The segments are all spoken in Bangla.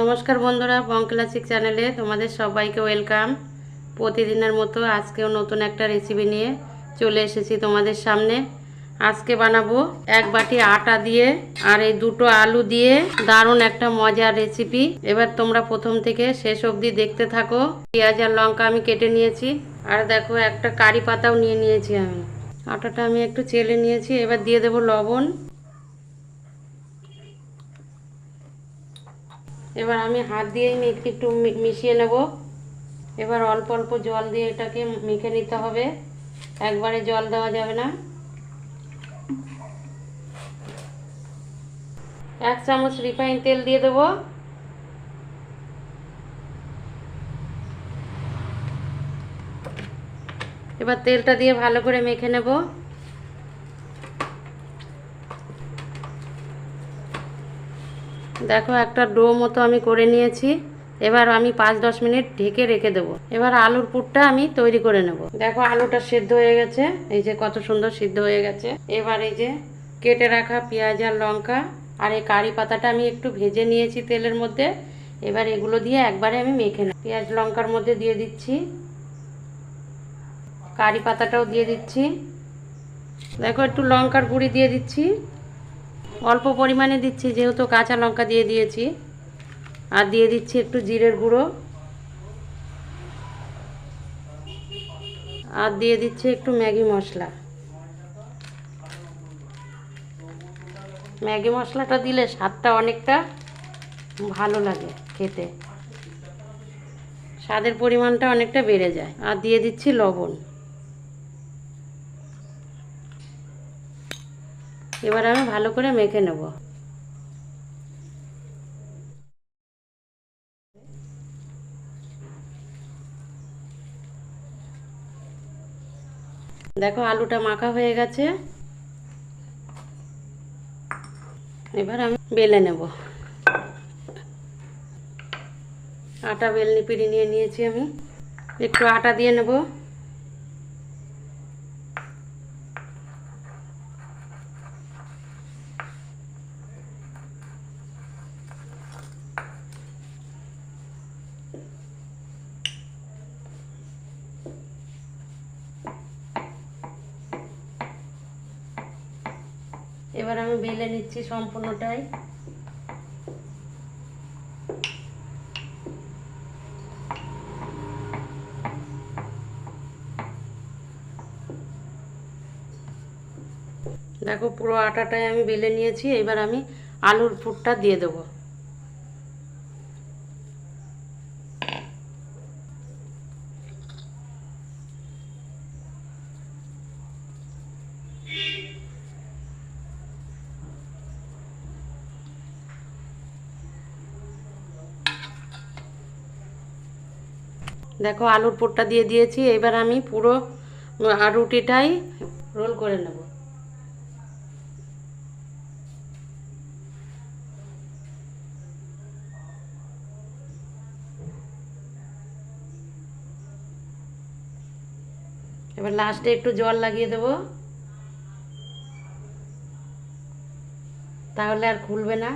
নমস্কার বন্ধুরা, বং ক্লাসিক চ্যানেলে তোমাদের সবাইকে ওয়েলকাম। প্রতিদিনের মতো আজকেও নতুন একটা রেসিপি নিয়ে চলে এসেছি তোমাদের সামনে। আজকে বানাবো এক বাটি আটা দিয়ে আর এই দুটো আলু দিয়ে দারুণ একটা মজার রেসিপি এবার তোমরা প্রথম থেকে শেষ অবধি দেখতে থাকো। পেঁয়াজ আর লঙ্কা আমি কেটে নিয়েছি। আর দেখো একটা কারি পাতাও নিয়ে নিয়েছি আমি। আটাটা আমি একটু চেলে নিয়েছি, এবার দিয়ে দেবো লবণ। এবার আমি হাত দিয়েই মেখে একটু মিশিয়ে নেব। এবার অল্প অল্প জল দিয়ে এটাকে মেখে নিতে হবে। একবারে জল দেওয়া যাবে না। এক চামচ রিফাইন তেল দিয়ে দেবো। এবার তেলটা দিয়ে ভালো করে মেখে নেব। দেখো, একটা ডো মতো আমি করে নিয়েছি। এবার আমি পাঁচ দশ মিনিট ঢেকে রেখে দেবো। এবার আলুর পুরটা আমি তৈরি করে নেব। দেখো, আলুটা সেদ্ধ হয়ে গেছে। এই যে কত সুন্দর সিদ্ধ হয়ে গেছে। এবার এই যে কেটে রাখা পেঁয়াজ আর লঙ্কা আর এই কারি পাতাটা আমি একটু ভেজে নিয়েছি তেলের মধ্যে। এবার এগুলো দিয়ে একবারে আমি মেখে নেব। পেঁয়াজ, লঙ্কার মধ্যে দিয়ে দিচ্ছি। কারি পাতাটাও দিয়ে দিচ্ছি। দেখো, একটু লঙ্কার গুঁড়ি দিয়ে দিচ্ছি। অল্প পরিমাণে দিচ্ছি, যেহেতু কাঁচা লঙ্কা দিয়ে দিয়েছি। আর দিয়ে দিচ্ছি একটু জিরের গুঁড়ো। আর দিয়ে দিচ্ছি একটু ম্যাগি মশলা। ম্যাগি মশলাটা দিলে স্বাদটা অনেকটা ভালো লাগে খেতে। স্বাদের পরিমাণটা অনেকটা বেড়ে যায়। আর দিয়ে দিচ্ছি লবণ। এবার আমি ভালো করে মেখে নেব। দেখো আলুটা মাখা হয়ে গেছে। এবার আমি বেলে নেব। আটা বেলনি পিড়ি নিয়ে নিয়েছি আমি। একটু আটা দিয়ে নেব এবার আমি বেলে নিচ্ছি সম্পূর্ণটাই। দেখো পুরো আটাটাই আমি বেলে নিয়েছি, এবার আমি আলুর পুরটা দিয়ে দেবো। দেখো আলুর পুরটা দিয়ে দিয়েছি, এবার আমি পুরো রুটিটাই রোল করে নেব। এবার লাস্টে একটু জল লাগিয়ে দেবো। তাহলে আর খুলবে না।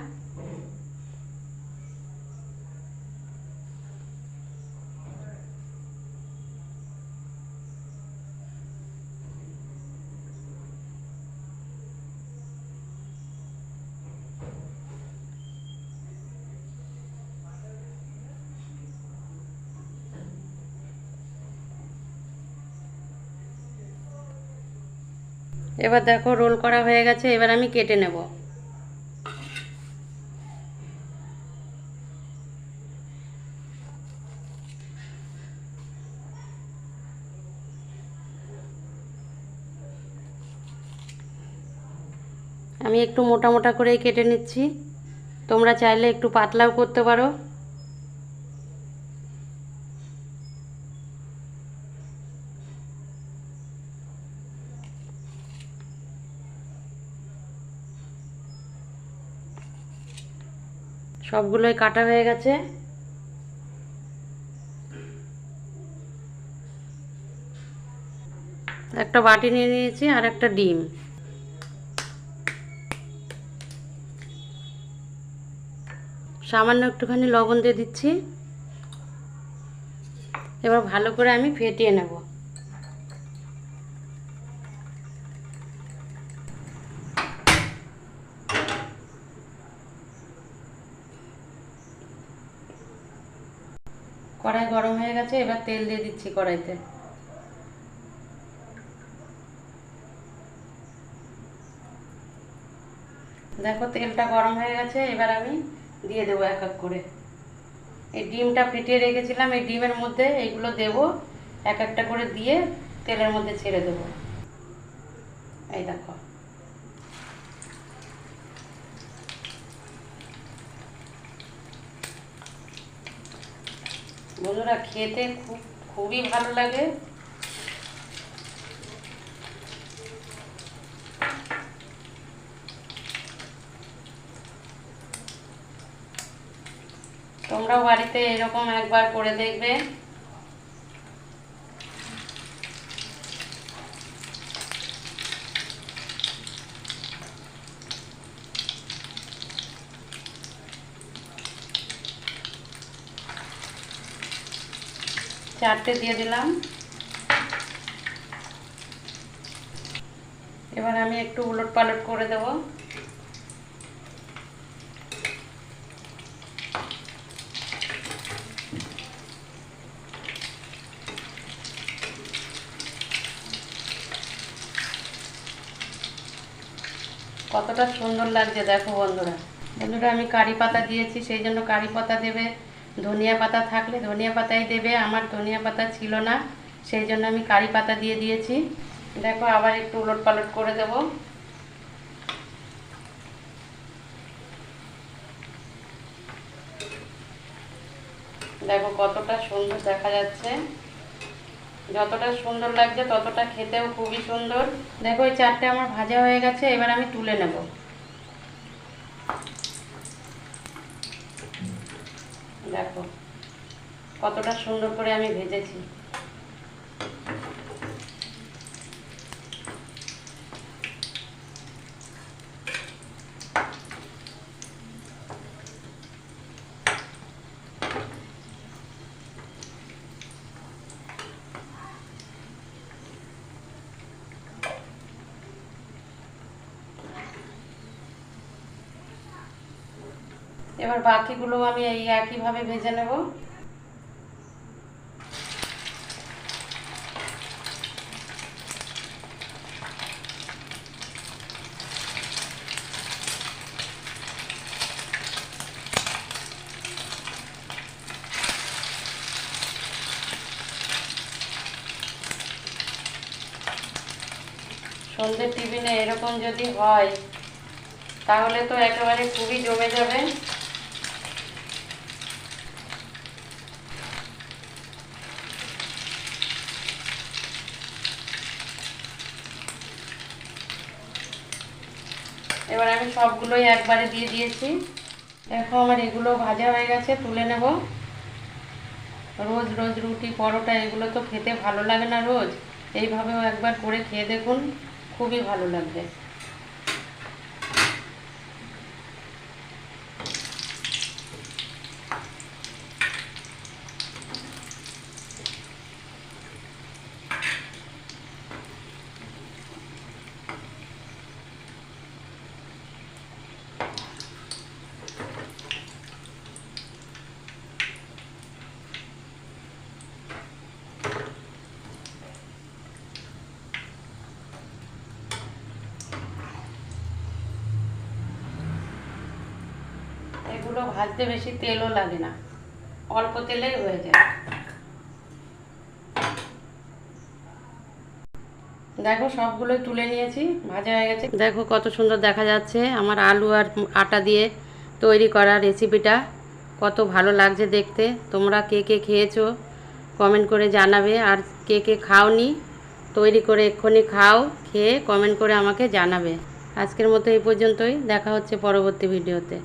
এবার দেখো রোল করা হয়ে গেছে, এবার আমি কেটে নেব। আমি একটু মোটা মোটা করেই কেটে নিচ্ছি। তোমরা চাইলে একটু পাতলাও করতে পারো। সবগুলোই কাটা হয়ে গেছে। একটা বাটি নিয়ে নিয়েছি আর একটা ডিম। সামান্য একটুখানি লবণ দিয়ে দিচ্ছি। এবার ভালো করে আমি ফেটিয়ে নেব। কড়াই গরম হয়ে গেছে, এবার তেল দিয়ে দিচ্ছি কড়াইতে। দেখো তেলটা গরম হয়ে গেছে, এবার আমি দিয়ে দেবো এক এক করে। এই ডিমটা ফেটিয়ে রেখেছিলাম, এই ডিমের মধ্যে এইগুলো দেব, এক একটা করে দিয়ে তেলের মধ্যে ছেড়ে দেবো। এই দেখো। বন্ধুরা খেতে খুব খুবই ভালো লাগে। তোমরাও বাড়িতে এরকম একবার করে দেখবে। চারটে দিয়ে দিলাম। এবার আমি একটু উলট পালট করে দেবো। কতটা সুন্দর লাগছে দেখো বন্ধুরা। বন্ধুরা, আমি কারি পাতা দিয়েছি, সেই জন্য কারি পাতা দেবে। ধনিয়া পাতা থাকলে ধনিয়া পাতাই দেবে, আমার ধনিয়া পাতা ছিল না, সেই জন্য আমি কারি পাতা দিয়ে দিয়েছি। দেখো আবার একটু উলট পালট করে দেব। দেখো কতটা সুন্দর দেখা যাচ্ছে। যতটা সুন্দর লাগছে ততটা খেতেও খুবই সুন্দর। দেখো এই চারটে আমার ভাজা হয়ে গেছে, এবার আমি তুলে নেব। দেখো কতটা সুন্দর করে আমি ভেজেছি। এবার বাকিগুলো আমি এই একইভাবে ভেজে নেব। সন্ধ্যের টিফিনে এরকম যদি হয়, তাহলে তো একেবারে খুবই জমে যাবে। এবার আমি সবগুলোই একবারে দিয়ে দিয়েছি। দেখো আমার এগুলো ভাজা হয়ে গেছে, তুলে নেব। রোজ রোজ রুটি, পরোটা, এগুলো তো খেতে ভালো লাগে না রোজ। এইভাবেও একবার করে খেয়ে দেখুন, খুবই ভালো লাগবে। এগুলো ভাজতে বেশি তেলও লাগে না। অল্প তেলেই হয়ে যায়। দেখো সবগুলোই তুলে নিয়েছি, ভাজা হয়ে গেছে। দেখো কত সুন্দর দেখা যাচ্ছে আমার আলু আর আটা দিয়ে তৈরি করা রেসিপিটা। কত ভালো লাগছে দেখতে। তোমরা কে কে খেয়েছো কমেন্ট করে জানাবে। আর কে কে খাওনি, তৈরি করে এক্ষুনি খাও, খেয়ে কমেন্ট করে আমাকে জানাবে। আজকের মতো এই পর্যন্তই। দেখা হচ্ছে পরবর্তী ভিডিওতে।